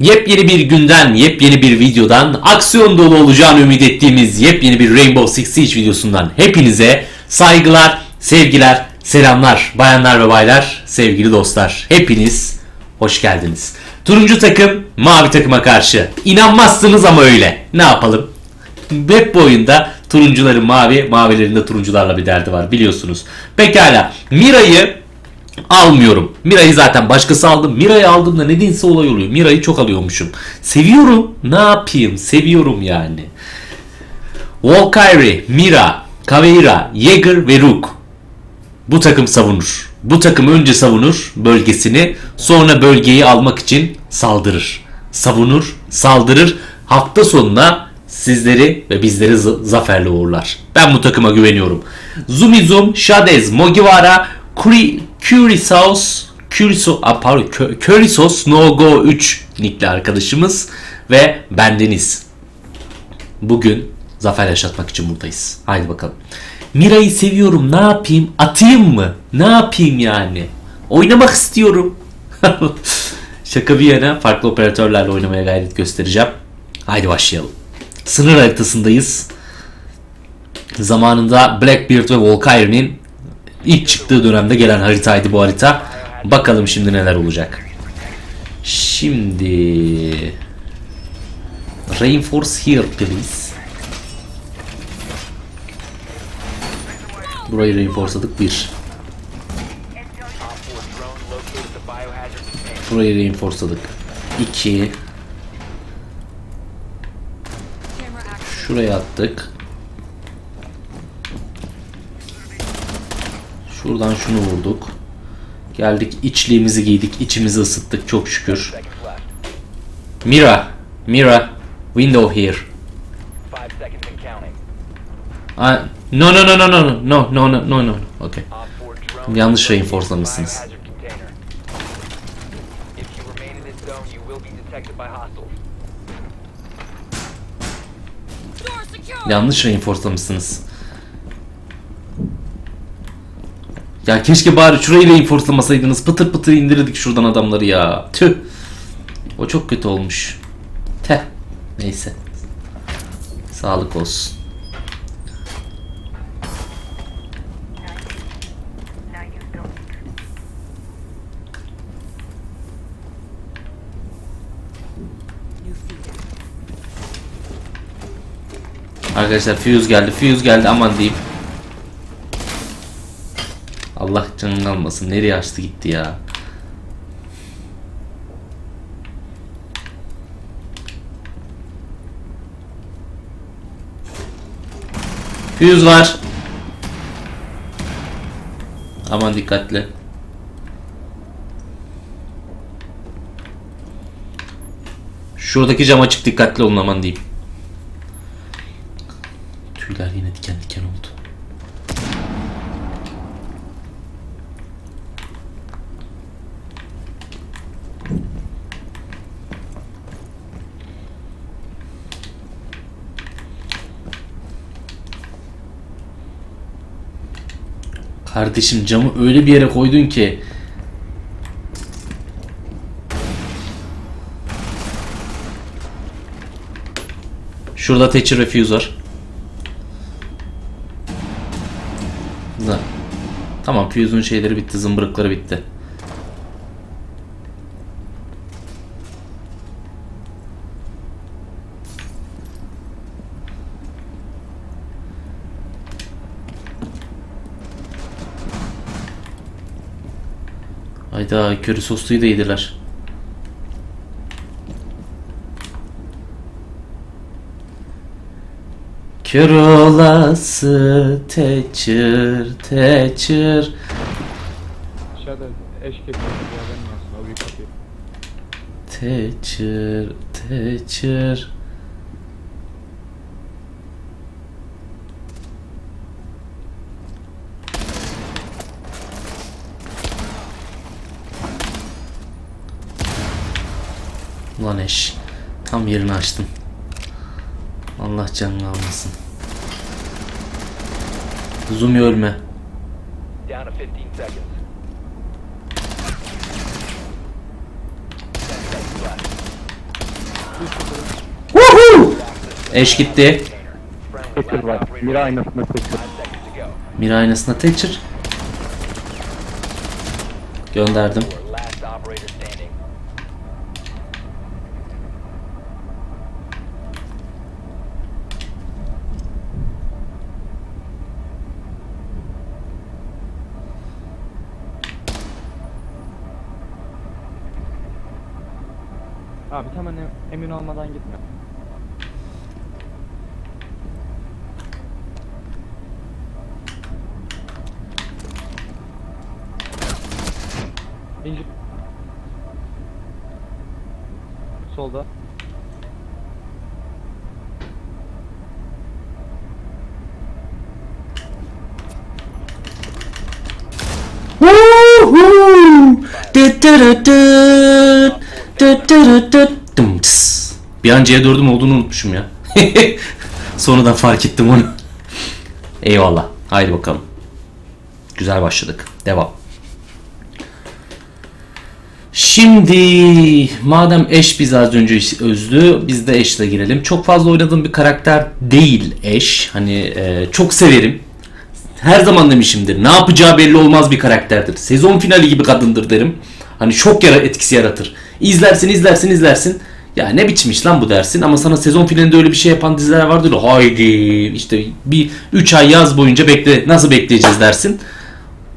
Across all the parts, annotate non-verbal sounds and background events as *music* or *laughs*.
Yepyeni bir günden, yepyeni bir videodan, aksiyon dolu olacağını ümit ettiğimiz yepyeni bir Rainbow Six Siege videosundan hepinize saygılar, sevgiler, selamlar bayanlar ve baylar, sevgili dostlar. Hepiniz hoş geldiniz. Turuncu takım mavi takıma karşı. İnanmazsınız ama öyle. Ne yapalım? Hep bu oyunda turuncuların mavi, mavilerin de turuncularla bir derdi var biliyorsunuz. Pekala. Mira'yı almıyorum. Mira'yı zaten başkası aldı. Mira'yı aldığımda nedense olay oluyor. Mira'yı çok alıyormuşum. Seviyorum. Ne yapayım? Seviyorum yani. Valkyrie, Mira, Caveira, Jäger ve Rook. Bu takım savunur. Bu takım önce savunur bölgesini, sonra bölgeyi almak için saldırır. Savunur, saldırır. Hafta sonuna sizleri ve bizleri zaferle uğurlar. Ben bu takıma güveniyorum. Zumizum, Shadez, Mogiwara, Kuri, Curisos, Curiso, ah, pardon, Kö- Körisos, No Go 3 nickli arkadaşımız ve bendeniz. Bugün zafer yaşatmak için buradayız. Haydi bakalım. Mira'yı seviyorum. Ne yapayım? Atayım mı? Ne yapayım yani? Oynamak istiyorum. *laughs* Şaka bir yana farklı operatörlerle oynamaya gayret göstereceğim. Haydi başlayalım. Sınır haritasındayız. Zamanında Blackbeard ve Valkyrie'nin ilk çıktığı dönemde gelen haritaydı bu harita. Bakalım şimdi neler olacak. Şimdi Reinforce here please. Burayı reinforceladık bir. Burayı reinforceladık. 2 Şuraya attık. Şuradan şunu vurduk. Geldik içliğimizi giydik. içimizi ısıttık çok şükür. Mira. Mira. Window here. Ah, no no no no no no no no no no. Okay. Op 4 drone. Yanlış reinforcelamışsınız. biohazard container. Ya keşke bari şurayı reinforcelamasaydınız. Pıtır pıtır indirirdik şuradan adamları ya. Tüh. O çok kötü olmuş. Teh. Neyse. Sağlık olsun. Arkadaşlar fuse geldi. Fuse geldi aman diyeyim. Allah canını almasın. Nereye açtı gitti ya. Fuse var. Aman dikkatli. Şuradaki cam açık dikkatli olun aman diyeyim. Kardeşim camı öyle bir yere koydun ki Şurada Thatcher ve Fuse var. Tamam Fuse'un şeyleri bitti, zımbırıkları bitti. Hayda köri sosluyu da yediler. Kör olası teçir teçir. Aşağıda eşkek bir yerden yansın o bir Teçir teçir. Ulan eş. Tam yerini açtım. Allah canını almasın. Zumi ölme. Woohoo! Eş gitti. Thatcher var. Mira aynasında Thatcher. Mira aynasında Thatcher. Gönderdim. Emin olmadan gitme. İnci. Solda. Woohoo! Dıt-dırıt-dıt, dıt-dırıt-dıt, dım tıs. Bir an C4'üm olduğunu unutmuşum ya. *laughs* Sonradan fark ettim onu. Eyvallah. Haydi bakalım. Güzel başladık. Devam. Şimdi madem eş biz az önce özdü biz de eşle girelim. Çok fazla oynadığım bir karakter değil eş. Hani e, çok severim. Her zaman demişimdir. Ne yapacağı belli olmaz bir karakterdir. Sezon finali gibi kadındır derim. Hani şok yara etkisi yaratır. İzlersin izlersin izlersin. Ya ne biçmiş lan bu dersin ama sana sezon finalinde öyle bir şey yapan diziler vardır. Haydi işte bir 3 ay yaz boyunca bekle nasıl bekleyeceğiz dersin.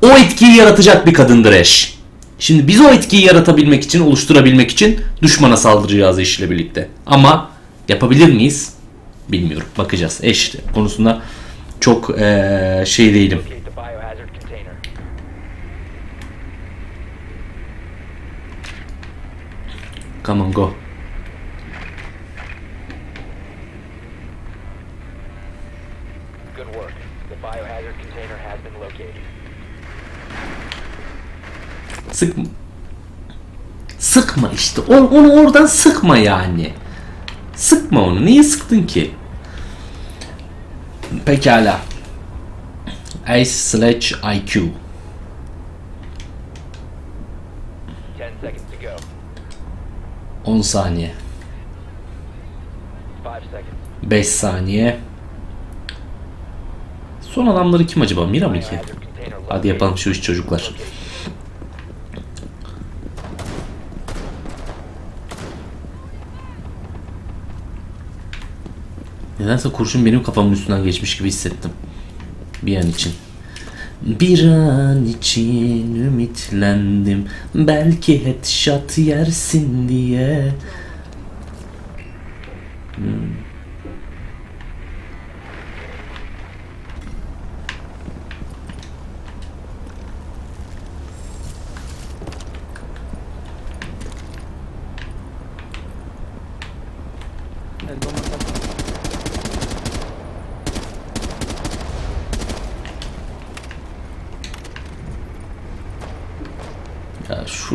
O etkiyi yaratacak bir kadındır eş. Şimdi biz o etkiyi yaratabilmek için, oluşturabilmek için düşmana saldıracağız eşle birlikte. Ama yapabilir miyiz? Bilmiyorum. Bakacağız. Eş konusunda çok eee, şey değilim. Locate the biohazard container. Come on go. Good work. The biohazard container has been located. Sık Sıkma işte. Onu, onu oradan sıkma yani. Sıkma onu. Niye sıktın ki? Pekala. Ace slash IQ. 10 seconds to go. 10 saniye. 5 seconds. 5 saniye. Son adamları kim acaba? Mira mı ki? Hadi yapalım şu iş çocuklar. Nedense kurşun benim kafamın üstünden geçmiş gibi hissettim. Bir an için. Bir an için ümitlendim. Belki headshot yersin diye.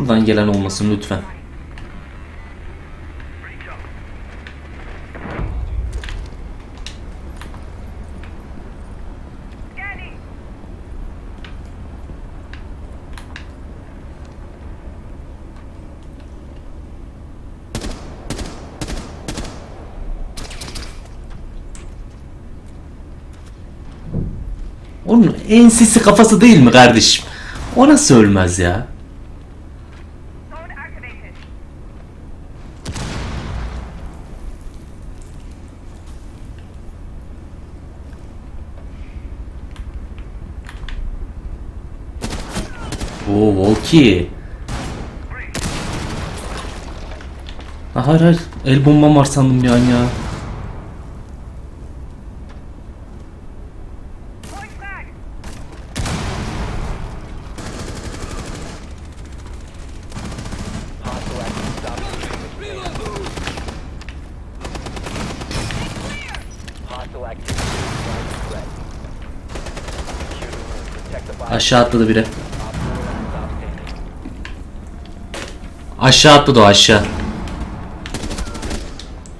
Ya şuradan gelen olmasın lütfen. Onun ensisi kafası değil mi kardeşim? O nasıl ölmez ya? Volki. Ha, hayır hayır. El bombam var sandım bir an ya. Point flag. Hostile active stop Hostile activity is a threat. Secure the room. Protect the biohazard Aşağı atladı biri. stop standing. Aşağı atladı o aşağı.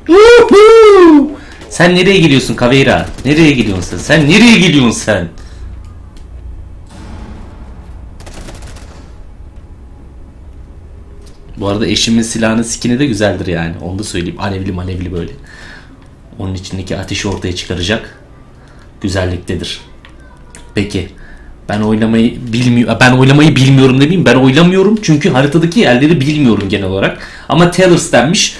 Yuhuu! Sen nereye gidiyorsun Kaveyra? Nereye gidiyorsun sen? Sen nereye gidiyorsun sen? Bu arada eşimin silahının skini de güzeldir yani. Onu da söyleyeyim. Alevli malevli böyle. Onun içindeki ateşi ortaya çıkaracak. Güzelliktedir. Peki. Ben oynamayı bilmiyorum. Ben oynamayı bilmiyorum demeyeyim. Ben oynamıyorum çünkü haritadaki yerleri bilmiyorum genel olarak. Ama Taylor denmiş.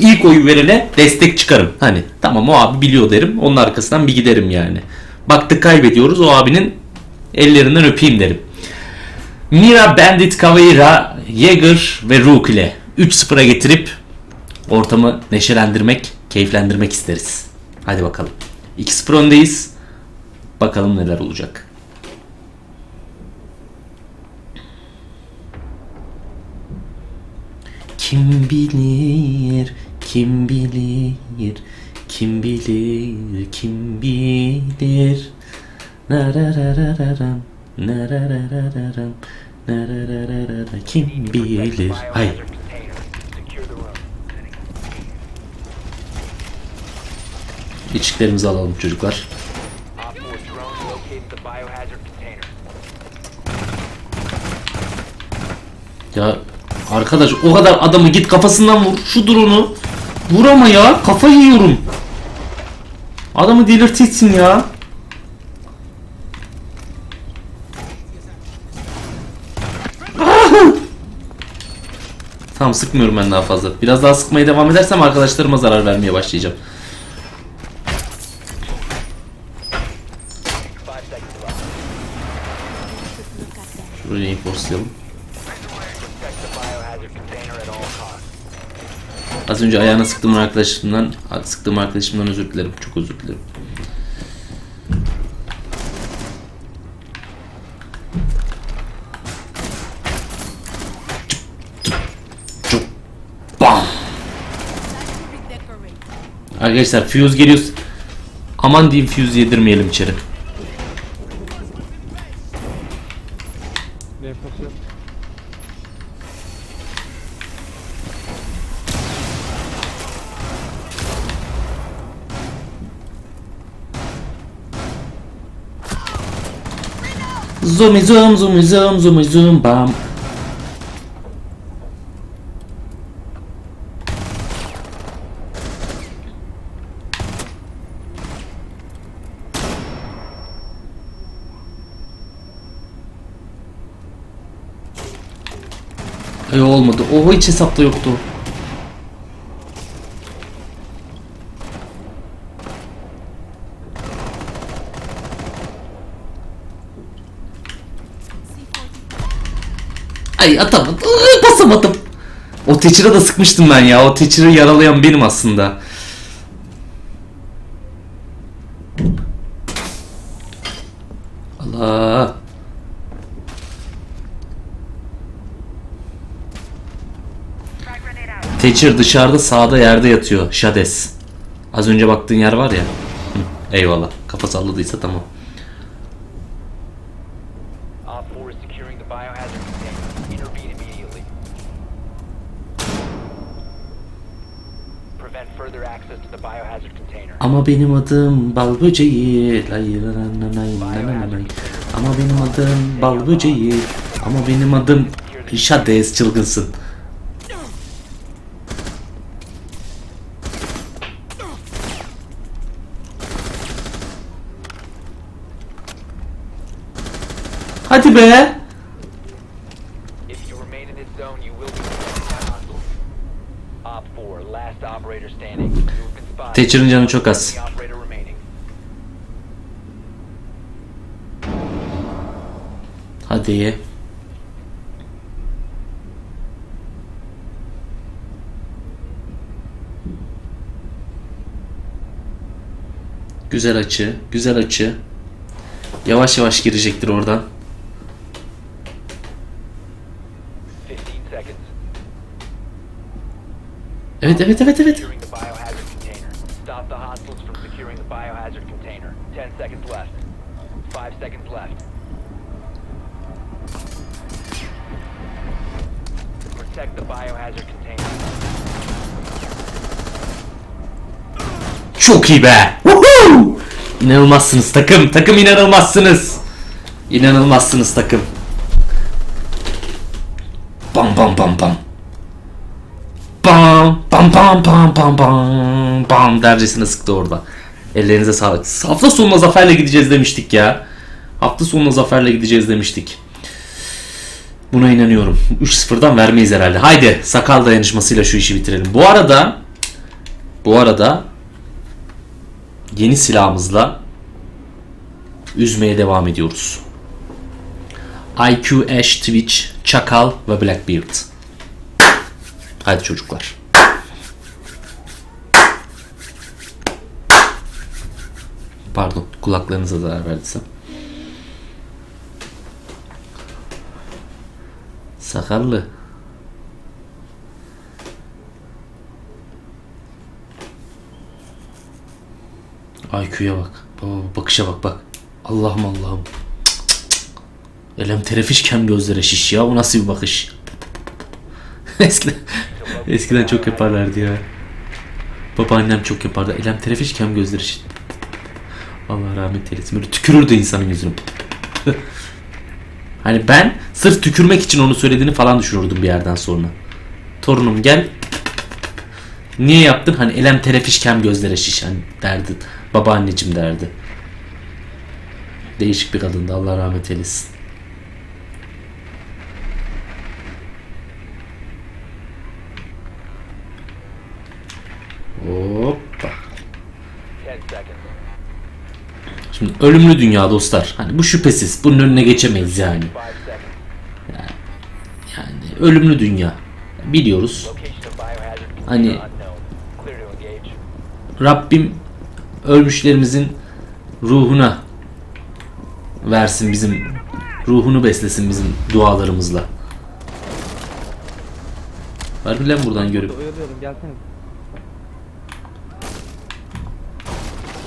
İlk oyu verene destek çıkarım. Hani tamam o abi biliyor derim. Onun arkasından bir giderim yani. Baktık kaybediyoruz. O abinin ellerinden öpeyim derim. Mira, Bandit, Caveira, Jäger ve Rook ile 3-0'a getirip ortamı neşelendirmek, keyiflendirmek isteriz. Hadi bakalım. 2-0 öndeyiz. Bakalım neler olacak. Kim bilir, kim bilir, kim bilir, kim bilir. Nararararam, nararararam, narararara, kim bilir. Hayır. İçliklerimizi alalım çocuklar. Op 4 drone located the biohazard container. Ya arkadaş o kadar adamı git kafasından vur. Şu drone'u. Vur ama ya. Kafayı yiyorum. Adamı delirtirsin ya. *laughs* Tamam sıkmıyorum ben daha fazla. Biraz daha sıkmaya devam edersem arkadaşlarıma zarar vermeye başlayacağım. Şurayı reinforcelayalım. Protect the biohazard container at all costs. Az önce ayağına sıktığım arkadaşımdan sıktığım arkadaşımdan özür dilerim. Çok özür dilerim. Arkadaşlar fuse geliyor. Aman diyeyim fuse yedirmeyelim içeri. Zoom zoom zoom zoom zoom zoom bam. Ay olmadı. O hiç hesapta yoktu. Ay atamadım. Basamadım. O Thatcher'a da sıkmıştım ben ya. O Thatcher'ı yaralayan benim aslında. Allah. Thatcher dışarıda sağda yerde yatıyor. Shades. Az önce baktığın yer var ya. Eyvallah. Kafa salladıysa tamam. Ama benim adım bal böceği. Ama benim adım bal böceği. Ama benim adım Shades çılgınsın. Hadi be. Thatcher'ın canı çok az. Hadi. Güzel açı, güzel açı. Yavaş yavaş girecektir oradan. 15 seconds. Evet, evet, evet, evet. Securing the biohazard container. Stop the hostiles from securing the biohazard container. 10 seconds left. 5 seconds left. Protect the biohazard container. Çok iyi be. Woohoo! İnanılmazsınız takım. Takım inanılmazsınız. İnanılmazsınız takım. Bam bam bam bam. Pam pam pam pam pam pam dercesine sıktı orada. Ellerinize sağlık. Hafta sonuna zaferle gideceğiz demiştik ya. Hafta sonuna zaferle gideceğiz demiştik. Buna inanıyorum. 3-0'dan vermeyiz herhalde. Haydi sakal dayanışmasıyla şu işi bitirelim. Bu arada bu arada yeni silahımızla üzmeye devam ediyoruz. IQ, Ash, Twitch, Çakal ve Blackbeard. Hadi çocuklar. Pardon kulaklarınıza zarar verdiysem. Sakallı. IQ'ya bak. Baba bakışa bak bak. Allah'ım Allah'ım. Elem terefiş kem gözlere şiş ya. O nasıl bir bakış? *laughs* Eskiden, eskiden çok yaparlardı ya. Babaannem çok yapardı. Elem terefiş kem gözleri şiş. Allah rahmet eylesin. Böyle tükürürdü insanın yüzüne. hani ben sırf tükürmek için onu söylediğini falan düşünürdüm bir yerden sonra. Torunum gel. Niye yaptın? Hani elem terefiş kem gözlere şiş hani derdi. Babaanneciğim derdi. Değişik bir kadındı. Allah rahmet eylesin. Hoppa. 10 seconds. Şimdi ölümlü dünya dostlar. Hani bu şüphesiz. Bunun önüne geçemeyiz yani. 5 seconds. Yani ölümlü dünya. Biliyoruz. Hani-. Rabbim ölmüşlerimizin ruhuna versin bizim ruhunu beslesin bizim dualarımızla. Mı lan buradan görüp? Gelsene. Yok buradan inmeyeceğim. You have found the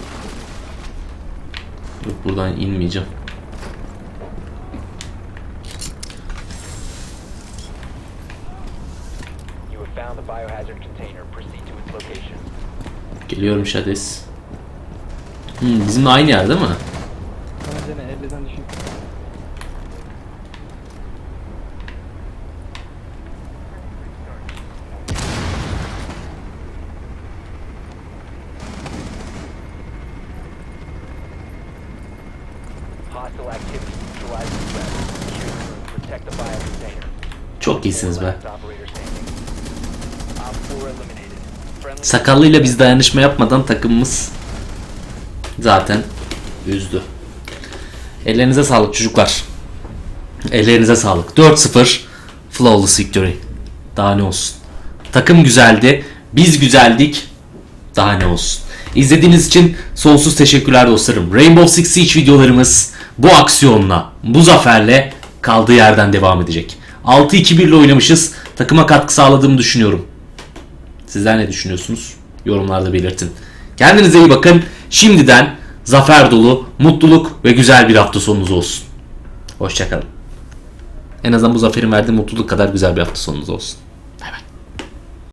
biohazard container. Proceed to its location. Geliyorum Şades. Hmm, bizimle aynı yer değil mi? İyisiniz be. Last operator standing. Op 4 eliminated. Friendly Sakallıyla biz dayanışma yapmadan takımımız zaten üzdü. Ellerinize sağlık çocuklar. Ellerinize sağlık. 4-0 flawless victory. Daha ne olsun. Takım güzeldi. Biz güzeldik. Daha ne olsun. İzlediğiniz için sonsuz teşekkürler dostlarım. Rainbow Six Siege videolarımız bu aksiyonla, bu zaferle kaldığı yerden devam edecek. 6-2-1 ile oynamışız. Takıma katkı sağladığımı düşünüyorum. Sizler ne düşünüyorsunuz? Yorumlarda belirtin. Kendinize iyi bakın. Şimdiden zafer dolu, mutluluk ve güzel bir hafta sonunuz olsun. Hoşçakalın. En azından bu zaferin verdiği mutluluk kadar güzel bir hafta sonunuz olsun.